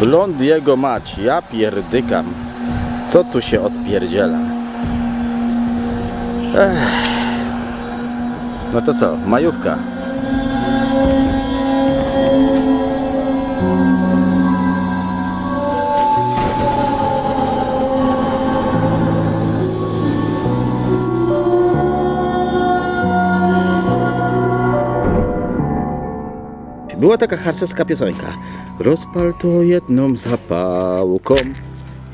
Blond jego mać, ja pierdykam. Co tu się odpierdziela? Ech. No to co, majówka. Była taka harcerska piosenka. Rozpal to jedną zapałką,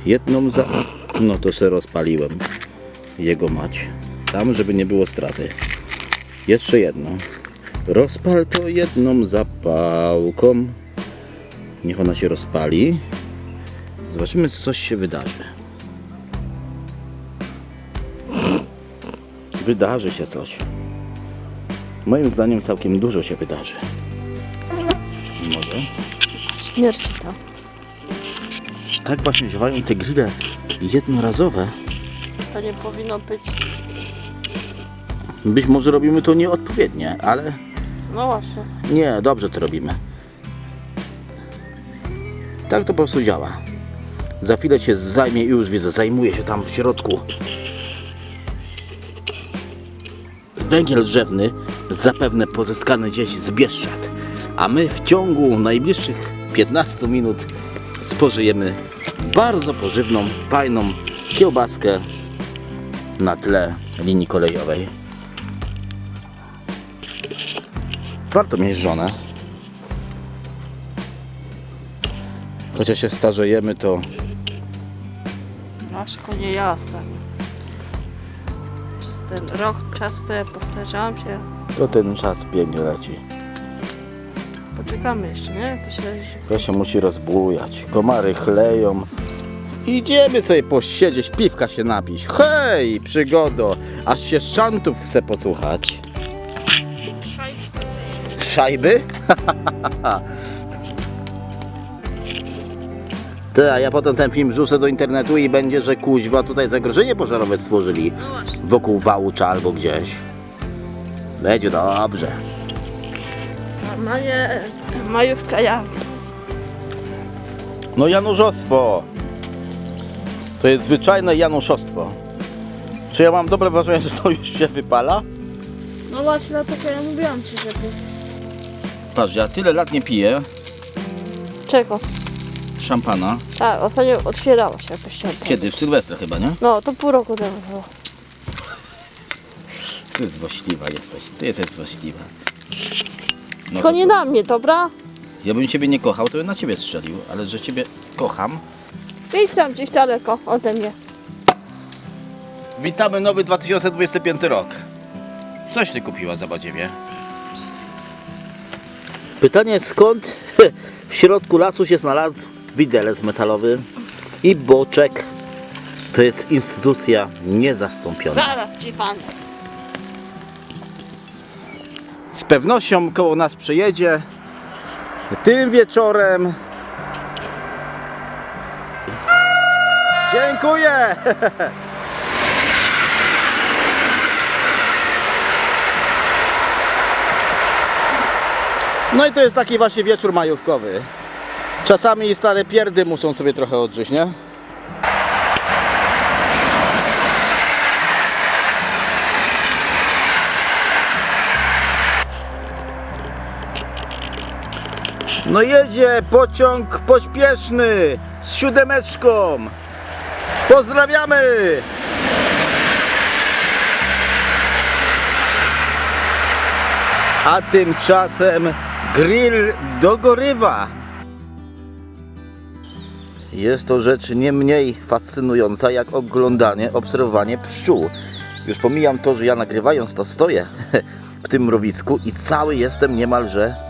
jedną za... No to se rozpaliłem. Jego mać. Tam, żeby nie było straty. Jeszcze jedno. Rozpal to jedną zapałką. Niech ona się rozpali. Zobaczymy, co się wydarzy. Wydarzy się coś. Moim zdaniem całkiem dużo się wydarzy. Śmierci to. Tak właśnie działają te grille jednorazowe. To nie powinno być. Być może robimy to nieodpowiednie, ale No właśnie. nie, dobrze to robimy. Tak to po prostu działa. Za chwilę się zajmie, już widzę, zajmuje się tam w środku. Węgiel drzewny zapewne pozyskany gdzieś z Bieszczad. A my w ciągu najbliższych 15 minut spożyjemy bardzo pożywną, fajną kiełbaskę na tle linii kolejowej. Warto mieć żonę. Chociaż się starzejemy, to szkoda nie ja ostatnio. Przez ten rok czasu to ja postarzałam się. To ten czas pięknie leci. Poczekamy jeszcze, nie? To się To się musi rozbujać. Komary chleją. Idziemy sobie posiedzieć, piwka się napić. Hej, przygodo! Aż się szantów chce posłuchać. Szajby? Ty, a ja potem ten film wrzucę do internetu i będzie, że kuźwa tutaj zagrożenie pożarowe stworzyli No wokół Wałcza albo gdzieś. Będzie dobrze. Normalnie majówka ja. No Januszostwo. To jest zwyczajne Januszostwo. Czy ja mam dobre wrażenie, że to już się wypala? No właśnie dlatego ja mówiłam ci, żeby. Patrz, ja tyle lat nie piję Czego? szampana. Tak, ostatnio otwierało się jakoś tam. Kiedy? W Sylwestra chyba, nie? No, to pół roku temu było. Ty złośliwa jesteś. Ty jesteś złośliwa. No Tylko to nie co? na mnie, dobra? Ja bym ciebie nie kochał, to bym na ciebie strzelił, ale że ciebie kocham. Idź tam gdzieś daleko ode mnie. Witamy nowy 2025 rok. Coś ty kupiła za badziewie? Pytanie skąd w środku lasu się znalazł widelec metalowy i boczek. To jest instytucja niezastąpiona. Zaraz ci pan. Z pewnością koło nas przejedzie tym wieczorem. Dziękuję! No i to jest taki właśnie wieczór majówkowy. Czasami stare pierdy muszą sobie trochę odżyć, nie? No jedzie pociąg pośpieszny z siódemeczką. Pozdrawiamy! A tymczasem grill dogorywa. Jest to rzecz nie mniej fascynująca jak oglądanie, obserwowanie pszczół. Już pomijam to, że ja nagrywając to stoję w tym mrowisku i cały jestem niemalże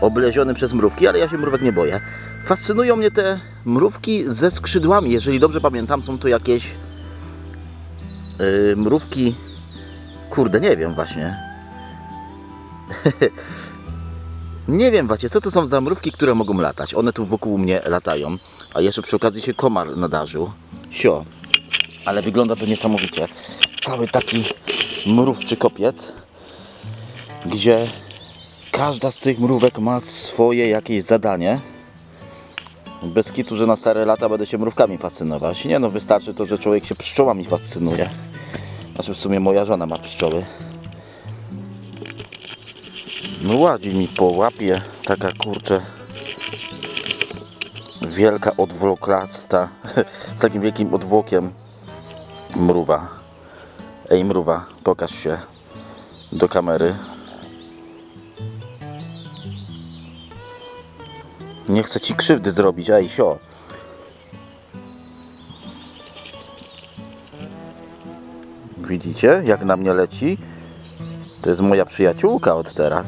obleziony przez mrówki, ale ja się mrówek nie boję. Fascynują mnie te mrówki ze skrzydłami. Jeżeli dobrze pamiętam, są to jakieś yy, mrówki. Kurde, nie wiem właśnie. nie wiem właśnie, co to są za mrówki, które mogą latać. One tu wokół mnie latają, a jeszcze przy okazji się komar nadarzył. Sio. Ale wygląda to niesamowicie. Cały taki mrówczy kopiec, gdzie każda z tych mrówek ma swoje jakieś zadanie. Bez kitu, że na stare lata będę się mrówkami fascynować. Nie no, wystarczy to, że człowiek się pszczołami fascynuje. Znaczy w sumie moja żona ma pszczoły. No ładzi mi po łapie taka kurczę wielka odwłoklasta z takim wielkim odwłokiem mruwa. Ej mruwa, pokaż się do kamery. Nie chcę ci krzywdy zrobić, ej sio. Widzicie, jak na mnie leci? To jest moja przyjaciółka od teraz.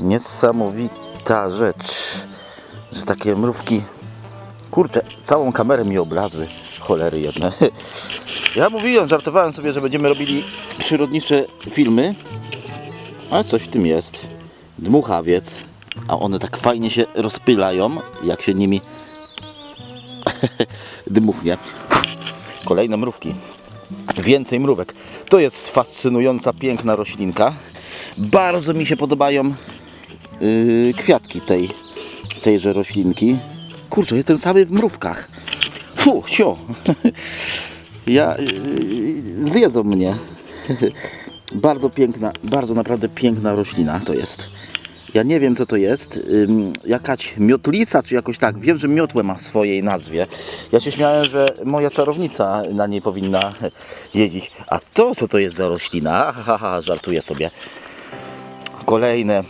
Niesamowita rzecz, że takie mrówki. Kurczę, całą kamerę mi oblazły. Cholery jedne. Ja mówiłem, żartowałem sobie, że będziemy robili przyrodnicze filmy. Ale coś w tym jest. Dmuchawiec. A one tak fajnie się rozpylają, jak się nimi dmuchnie. Kolejne mrówki. Więcej mrówek. To jest fascynująca, piękna roślinka. Bardzo mi się podobają yy, kwiatki tej, tejże roślinki. Kurczę, jestem cały w mrówkach. Fu, sio. Ja, yy, zjedzą mnie. Bardzo piękna, bardzo naprawdę piękna roślina to jest. Ja nie wiem co to jest. Jakaś miotlica czy jakoś tak. Wiem, że miotłę ma w swojej nazwie. Ja się śmiałem, że moja czarownica na niej powinna jeździć. A to co to jest za roślina? Żartuję sobie. Kolejne,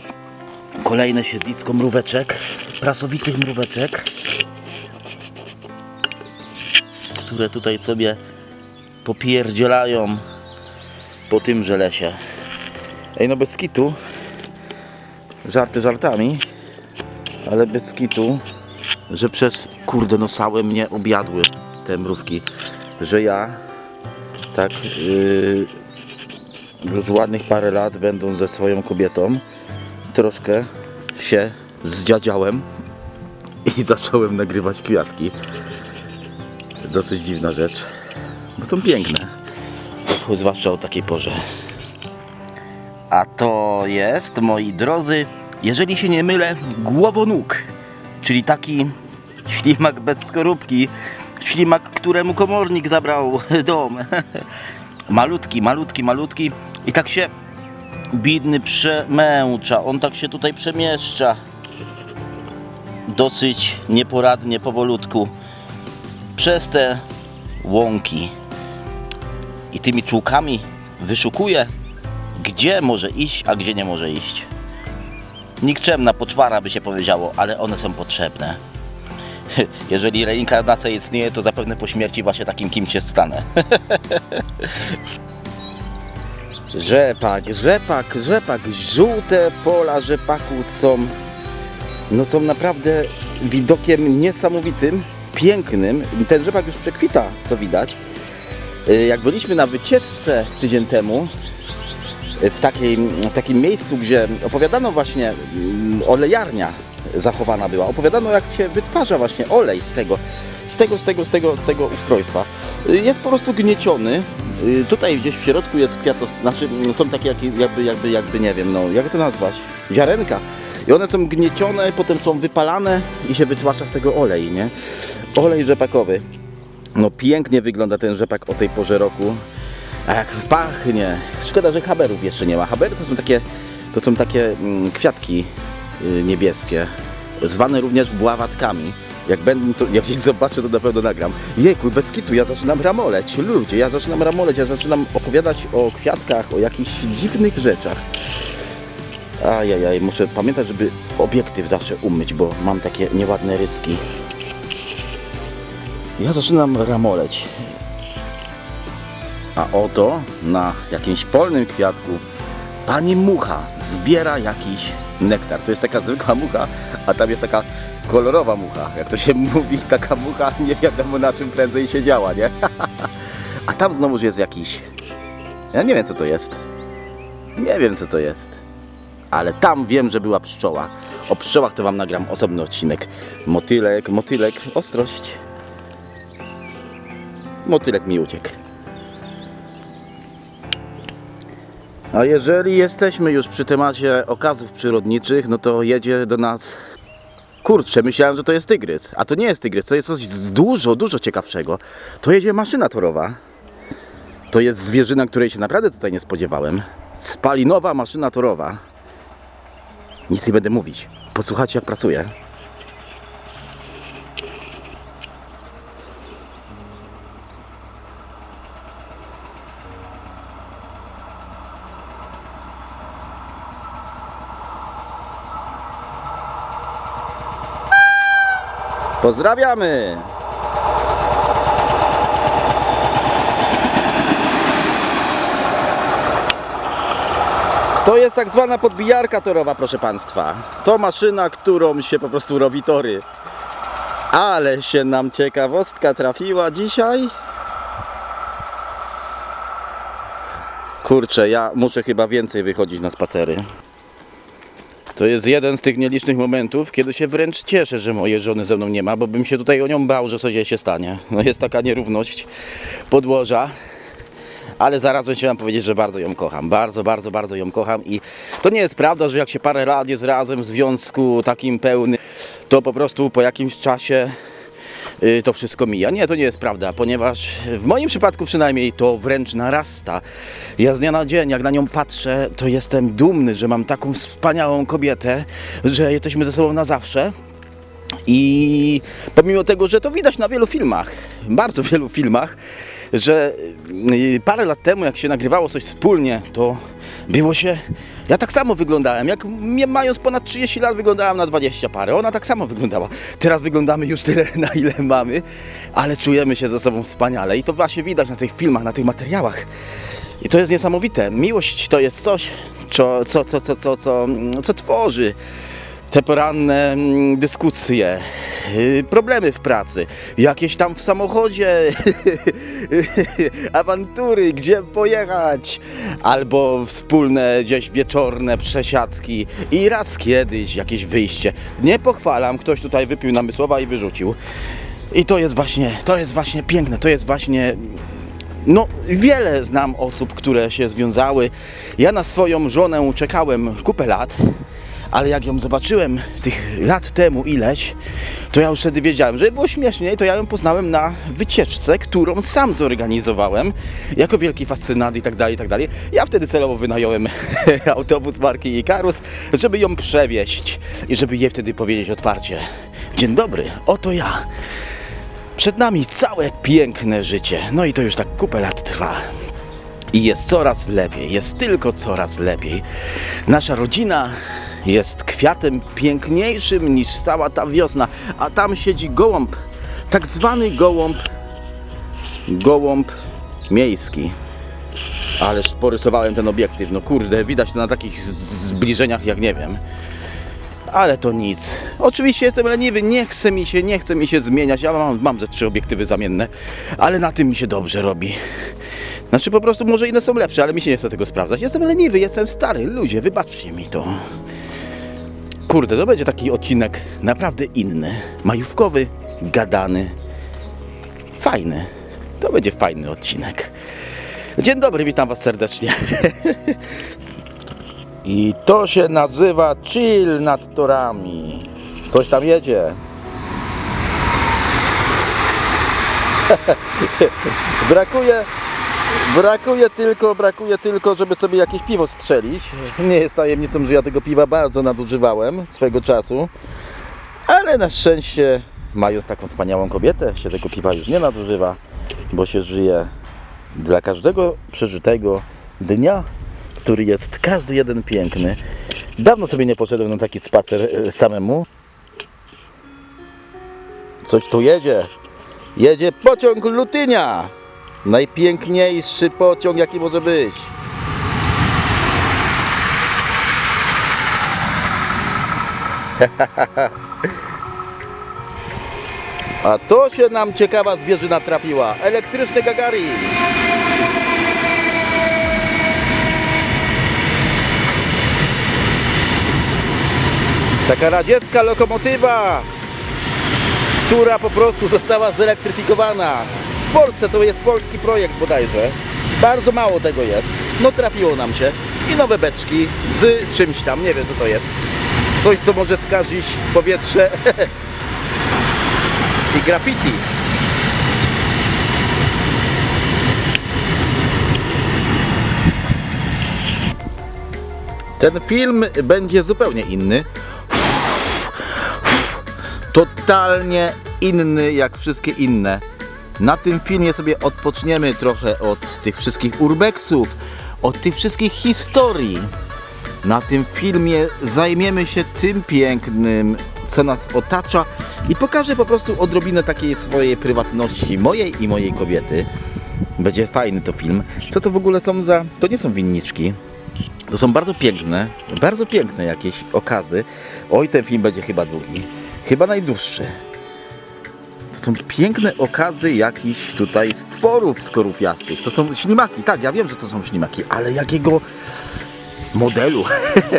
kolejne siedlisko mróweczek. Prasowitych mróweczek. Które tutaj sobie popierdzielają po tymże lesie. Ej, no bez kitu. Żarty żartami, ale bez kitu, że przez kurde no całe mnie objadły te mrówki, że ja tak yy, już ładnych parę lat będąc ze swoją kobietą troszkę się zdziadziałem i zacząłem nagrywać kwiatki. Dosyć dziwna rzecz, bo są piękne, zwłaszcza o takiej porze. A to jest, moi drodzy, jeżeli się nie mylę, głowonóg, czyli taki ślimak bez skorupki, ślimak, któremu komornik zabrał dom. malutki, malutki, malutki. I tak się bidny przemęcza, on tak się tutaj przemieszcza. Dosyć nieporadnie, powolutku. Przez te łąki i tymi czułkami wyszukuje gdzie może iść, a gdzie nie może iść. Nikczemna poczwara by się powiedziało, ale one są potrzebne. Jeżeli reinkarnacja istnieje, to zapewne po śmierci właśnie takim kimś się stanę. rzepak, rzepak, rzepak. Żółte pola rzepaku są, no są naprawdę widokiem niesamowitym, pięknym. Ten rzepak już przekwita, co widać. Y, Jak byliśmy na wycieczce tydzień temu, w, takiej, w takim miejscu, gdzie opowiadano właśnie mm, olejarnia zachowana była. Opowiadano jak się wytwarza właśnie olej z tego, z tego, z tego, z tego, z tego ustrojstwa. Y, Jest po prostu gnieciony. Y, Tutaj gdzieś w środku jest kwiatos, znaczy mm, są takie jakby, jakby, jakby nie wiem, no jak to nazwać? Ziarenka. I one są gniecione, potem są wypalane i się wytłacza z tego olej, nie? Olej rzepakowy. No pięknie wygląda ten rzepak o tej porze roku. A jak pachnie. Szkoda, że haberów jeszcze nie ma. Habery to są takie, to są takie mm, kwiatki y, niebieskie, zwane również bławatkami. Jak będę jak gdzieś zobaczę, to na pewno nagram. Jejku, bez kitu, ja zaczynam ramoleć. Ludzie, ja zaczynam ramoleć, ja zaczynam opowiadać o kwiatkach, o jakichś dziwnych rzeczach. Ajajaj, muszę pamiętać, żeby obiektyw zawsze umyć, bo mam takie nieładne ryski. Ja zaczynam ramoleć. A oto na jakimś polnym kwiatku pani mucha zbiera jakiś nektar. To jest taka zwykła mucha, a tam jest taka kolorowa mucha. Jak to się mówi, taka mucha nie wiadomo na czym prędzej siedziała, nie? A tam znowuż jest jakiś... Ja nie wiem co to jest. Nie wiem co to jest. Ale tam wiem, że była pszczoła. O pszczołach to wam nagram osobny odcinek. Motylek, motylek, ostrość. Motylek mi uciekł. A jeżeli jesteśmy już przy temacie okazów przyrodniczych, no to jedzie do nas. Kurczę, myślałem, że to jest tygrys. A to nie jest tygrys, to jest coś dużo, dużo ciekawszego. To jedzie maszyna torowa. To jest zwierzyna, której się naprawdę tutaj nie spodziewałem. Spalinowa maszyna torowa. Nic nie będę mówić. Posłuchajcie, jak pracuje. Pozdrawiamy! To jest tak zwana podbijarka torowa, proszę Państwa. To maszyna, którą się po prostu robi tory. Ale się nam ciekawostka trafiła dzisiaj. Kurczę, ja muszę chyba więcej wychodzić na spacery. To jest jeden z tych nielicznych momentów, kiedy się wręcz cieszę, że mojej żony ze mną nie ma, bo bym się tutaj o nią bał, że coś jej się stanie. No jest taka nierówność podłoża. Ale zarazem chciałem powiedzieć, że bardzo ją kocham. Bardzo, bardzo, bardzo ją kocham i to nie jest prawda, że jak się parę lat jest razem w związku takim pełnym, to po prostu po jakimś czasie to wszystko mija. Nie, to nie jest prawda, ponieważ w moim przypadku przynajmniej to wręcz narasta. Ja z dnia na dzień, jak na nią patrzę, to jestem dumny, że mam taką wspaniałą kobietę, że jesteśmy ze sobą na zawsze. I pomimo tego, że to widać na wielu filmach, bardzo wielu filmach, że y, parę lat temu, jak się nagrywało coś wspólnie, to było się. Ja tak samo wyglądałem. Jak mając ponad 30 lat, wyglądałem na 20 parę. Ona tak samo wyglądała. Teraz wyglądamy już tyle, na ile mamy, ale czujemy się ze sobą wspaniale. I to właśnie widać na tych filmach, na tych materiałach. I to jest niesamowite. Miłość to jest coś, co, co, co, co, co, co, co tworzy te poranne mm, dyskusje, yy, problemy w pracy, jakieś tam w samochodzie, awantury, gdzie pojechać, albo wspólne gdzieś wieczorne przesiadki i raz kiedyś jakieś wyjście. Nie pochwalam, ktoś tutaj wypił namysłowa i wyrzucił. I to jest właśnie, to jest właśnie piękne, to jest właśnie no, wiele znam osób, które się związały. Ja na swoją żonę czekałem kupę lat, ale jak ją zobaczyłem tych lat temu ileś, to ja już wtedy wiedziałem, że było śmieszniej, to ja ją poznałem na wycieczce, którą sam zorganizowałem, jako wielki fascynat i tak dalej, i tak dalej. Ja wtedy celowo wynająłem autobus marki Ikarus, żeby ją przewieźć i żeby jej wtedy powiedzieć otwarcie. Dzień dobry, oto ja. Przed nami całe piękne życie. No i to już tak kupę lat trwa. I jest coraz lepiej, jest tylko coraz lepiej. Nasza rodzina jest kwiatem piękniejszym niż cała ta wiosna, a tam siedzi gołąb, tak zwany gołąb, gołąb miejski. Ależ porysowałem ten obiektyw, no kurde, widać to na takich zbliżeniach jak nie wiem. Ale to nic. Oczywiście jestem leniwy, nie chce mi się, nie chce mi się zmieniać. Ja mam, mam ze trzy obiektywy zamienne, ale na tym mi się dobrze robi. Znaczy po prostu może inne są lepsze, ale mi się nie chce tego sprawdzać. Jestem leniwy, jestem stary. Ludzie, wybaczcie mi to. Kurde, to będzie taki odcinek naprawdę inny. Majówkowy, gadany. Fajny. To będzie fajny odcinek. Dzień dobry, witam Was serdecznie. I to się nazywa chill nad torami. Coś tam jedzie. brakuje, brakuje tylko, brakuje tylko, żeby sobie jakieś piwo strzelić. Nie jest tajemnicą, że ja tego piwa bardzo nadużywałem swego czasu. Ale na szczęście, mając taką wspaniałą kobietę, się tego piwa już nie nadużywa, bo się żyje dla każdego przeżytego dnia, który jest każdy jeden piękny. Dawno sobie nie poszedłem na taki spacer e, samemu. Coś tu jedzie. Jedzie pociąg Lutynia. Najpiękniejszy pociąg, jaki może być. A to się nam ciekawa zwierzyna trafiła. Elektryczny Gagarin. Taka radziecka lokomotywa, która po prostu została zelektryfikowana. Polsce to jest polski projekt bodajże. Bardzo mało tego jest. No trafiło nam się. i nowe beczki z czymś tam, nie wiem co to jest. Coś, co może skazić powietrze i graffiti. Ten film będzie zupełnie inny. Totalnie inny jak wszystkie inne. Na tym filmie sobie odpoczniemy trochę od tych wszystkich urbexów, od tych wszystkich historii. Na tym filmie zajmiemy się tym pięknym, co nas otacza i pokażę po prostu odrobinę takiej swojej prywatności, mojej i mojej kobiety. Będzie fajny to film. Co to w ogóle są za... To nie są winniczki. To są bardzo piękne, bardzo piękne jakieś okazy. Oj, ten film będzie chyba długi. Chyba najdłuższy. Są piękne okazy jakichś tutaj stworów skorupiastych. To są ślimaki, tak, ja wiem, że to są ślimaki, ale jakiego modelu?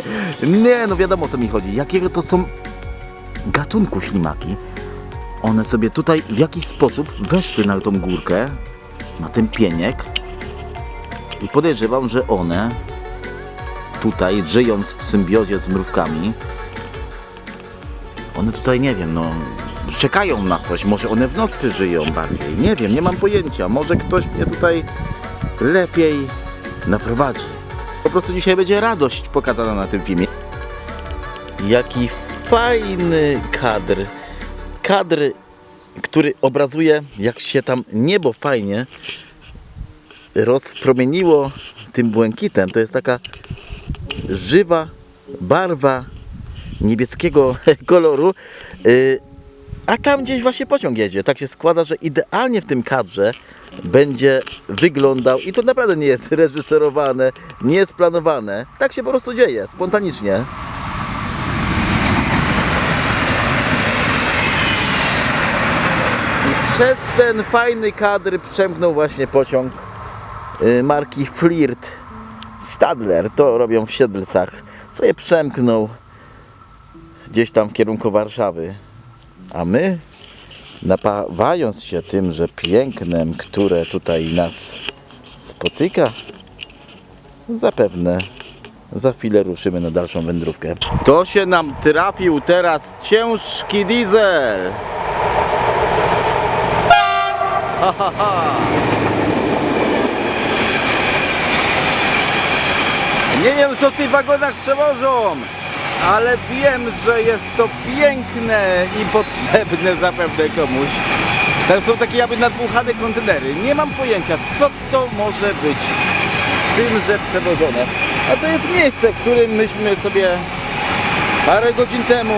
Nie, no wiadomo o co mi chodzi. Jakiego to są gatunku ślimaki? One sobie tutaj w jakiś sposób weszły na tą górkę, na ten pieniek i podejrzewam, że one tutaj żyjąc w symbiozie z mrówkami one tutaj nie wiem, no czekają na coś, może one w nocy żyją bardziej, nie wiem, nie mam pojęcia, może ktoś mnie tutaj lepiej naprowadzi. Po prostu dzisiaj będzie radość pokazana na tym filmie. Jaki fajny kadr. Kadr, który obrazuje, jak się tam niebo fajnie rozpromieniło tym błękitem. To jest taka żywa barwa niebieskiego koloru. Yy, A tam gdzieś właśnie pociąg jedzie. Tak się składa, że idealnie w tym kadrze będzie wyglądał i to naprawdę nie jest reżyserowane, nie jest planowane. Tak się po prostu dzieje, spontanicznie. I przez ten fajny kadr przemknął właśnie pociąg y, marki Flirt Stadler. To robią w Siedlcach. Sobie przemknął gdzieś tam w kierunku Warszawy. A my, napawając się tym, że pięknem, które tutaj nas spotyka, zapewne za chwilę ruszymy na dalszą wędrówkę. To się nam trafił teraz ciężki diesel. Ha, ha, ha. Nie wiem co w tych wagonach przewożą, ale wiem, że jest to piękne i potrzebne zapewne komuś. To są takie jakby kontenery. Nie mam pojęcia, co to może być tymże przewożone. A to jest miejsce, w którym myśmy sobie parę godzin temu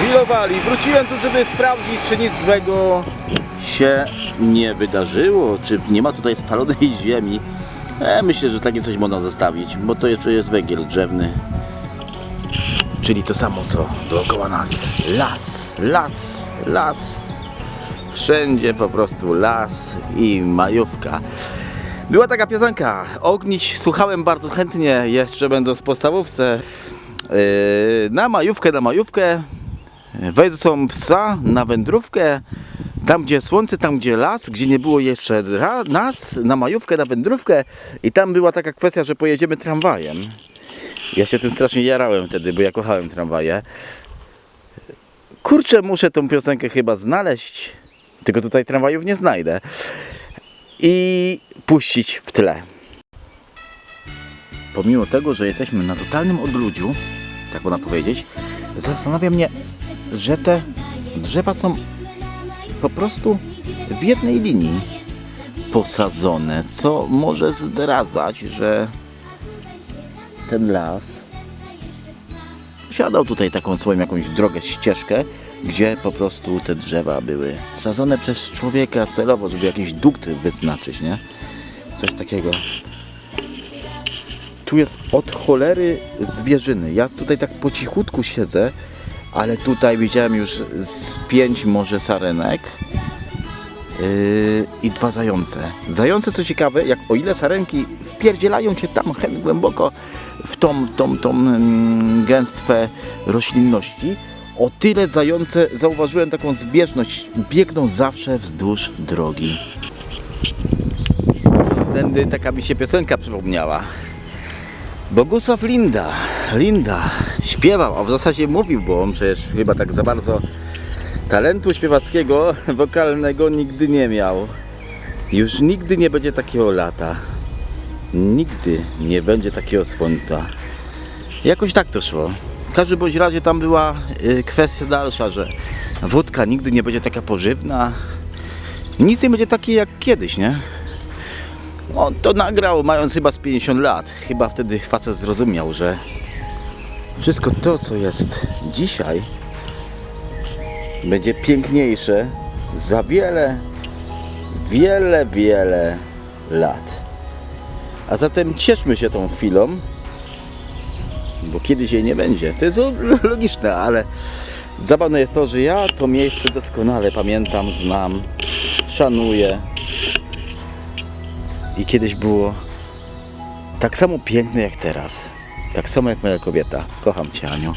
grillowali. Wróciłem tu, żeby sprawdzić, czy nic złego się nie wydarzyło, czy nie ma tutaj spalonej ziemi. E, myślę, że takie coś można zostawić, bo to jeszcze jest węgiel drzewny. Czyli to samo co dookoła nas. Las, las, las. Wszędzie po prostu las i majówka. Była taka piosenka. Ogniś słuchałem bardzo chętnie, jeszcze będąc w podstawówce. Yy, na majówkę, na majówkę. Wejdą psa na wędrówkę. Tam gdzie słońce, tam gdzie las, gdzie nie było jeszcze nas, na majówkę, na wędrówkę. I tam była taka kwestia, że pojedziemy tramwajem. Ja się tym strasznie jarałem wtedy, bo ja kochałem tramwaje. Kurczę, muszę tą piosenkę chyba znaleźć. Tylko tutaj tramwajów nie znajdę. I puścić w tle. Pomimo tego, że jesteśmy na totalnym odludziu, tak można powiedzieć, zastanawia mnie, że te drzewa są po prostu w jednej linii posadzone, co może zdradzać, że ten las posiadał tutaj taką swoją jakąś drogę, ścieżkę, gdzie po prostu te drzewa były sadzone przez człowieka celowo, żeby jakiś dukt wyznaczyć, nie? Coś takiego. Tu jest od cholery zwierzyny. Ja tutaj tak po cichutku siedzę, ale tutaj widziałem już z pięć może sarenek yy, i dwa zające. Zające, co ciekawe, jak o ile sarenki wpierdzielają cię tam hen głęboko w tą, tą, tą gęstwę roślinności, o tyle zające zauważyłem taką zbieżność. Biegną zawsze wzdłuż drogi. Tędy taka mi się piosenka przypomniała. Bogusław Linda, Linda śpiewał, a w zasadzie mówił, bo on przecież chyba tak za bardzo talentu śpiewackiego, wokalnego nigdy nie miał. Już nigdy nie będzie takiego lata. Nigdy nie będzie takiego słońca. Jakoś tak to szło. W każdym bądź razie tam była y, kwestia dalsza, że wódka nigdy nie będzie taka pożywna. Nic nie będzie takie jak kiedyś, nie? On to nagrał mając chyba z 50 lat. Chyba wtedy facet zrozumiał, że wszystko to, co jest dzisiaj, będzie piękniejsze za wiele, wiele, wiele lat. A zatem cieszmy się tą chwilą, bo kiedyś jej nie będzie. To jest logiczne, ale zabawne jest to, że ja to miejsce doskonale pamiętam, znam, szanuję. I kiedyś było tak samo piękne jak teraz. Tak samo jak moja kobieta. Kocham Cię, Aniu.